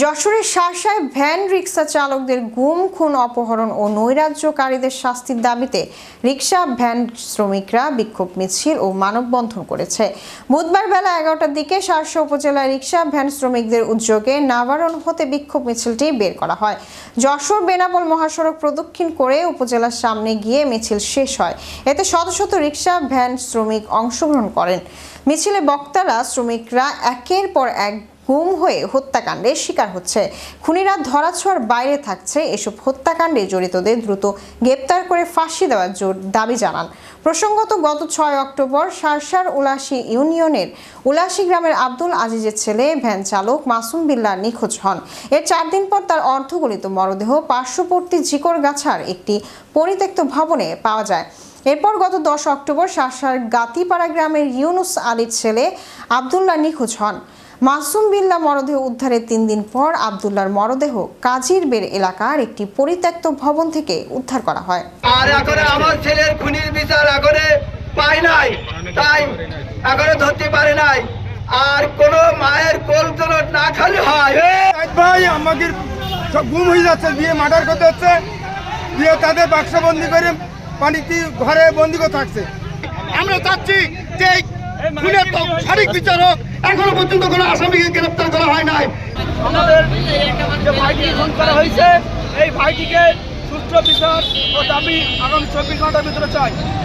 যশোরের শাসায় van rickshaw চালকদের গুম, খুন, অপহরণ ও নৈরাজ্যকারীদের শাস্তির দাবিতে রিক্সা, ভ্যান শ্রমিকরা বিক্ষোভ মিছিল ও মানববন্ধন করেছে। বুধবার বেলা এগারোটার দিকে শার্শা উপজেলায় রিক্সা, ভ্যান শ্রমিকদের উদ্যোগে নাবারণ হতে বিক্ষোভ মিছিলটি বের করা হয়। যশোর বেনাপোল মহাসড়ক প্রদক্ষিণ করে উপজেলার সামনে গিয়ে মিছিল শেষ হয়। এতে শত শত রিক্সা, ভ্যান শ্রমিক অংশগ্রহণ করেন। মিছিলে বক্তারা শ্রমিকরা একের পর এক গুম হয়ে হত্যাকাণ্ডের শিকার হচ্ছে। খুনিরা ধরাছোঁয়ার বাইরে থাকছে। এসব হত্যাকাণ্ডে জড়িতদের দ্রুত গ্রেপ্তার করে ফাঁসি দেওয়ার জোর দাবি জানান। প্রসঙ্গত, গত ছয় অক্টোবর সারসার উলাসী ইউনিয়নের উলাসী গ্রামের আব্দুল আজিজের ছেলে, ভ্যান চালক মাসুম বিল্লাহ নিখোঁজ হন। এর চার দিন পর তার অর্ধগলিত মরদেহ পার্শ্ববর্তী জিকরগাছার একটি পরিত্যক্ত ভবনে পাওয়া যায়। এরপর গত দশ অক্টোবর শাসার গাতিপাড়া গ্রামের ইউনুস আলীর ছেলে আবদুল্লাহ নিখোঁজ হন। মাসুম বিল্লা মরদেহ উদ্ধারের তিন দিন পর আবদুল্লার মরদেহ কাজির বের এলাকার একটি পরিত্যক্ত ভবন থেকে উদ্ধার করা হয়। আর এখনও আমার ছেলের খুনির বিচার এখনও পাই নাই। তাই এখনও ধরতে পারে নাই। আর কোন মায়ের কোল যেন না খালি হয় ভাই আমাদের সব গুম হয়ে যাচ্ছে দিয়ে মার্ডার করতে হচ্ছে। দিয়ে তাদের বাক্সবন্দি করে পানিতে ঘরে বন্দি করে থাকছে। আমরা চাচ্ছি যে খুনের তো সঠিক বিচার হোক এখনও পর্যন্ত কোনো আসামিকে গ্রেপ্তার করা হয় নাই। আমাদের যে খুন করা হয়েছে এই ভাইটিকে সুষ্ঠু বিচার ও দাবি আগামী চব্বিশ ঘণ্টার ভিতরে চাই।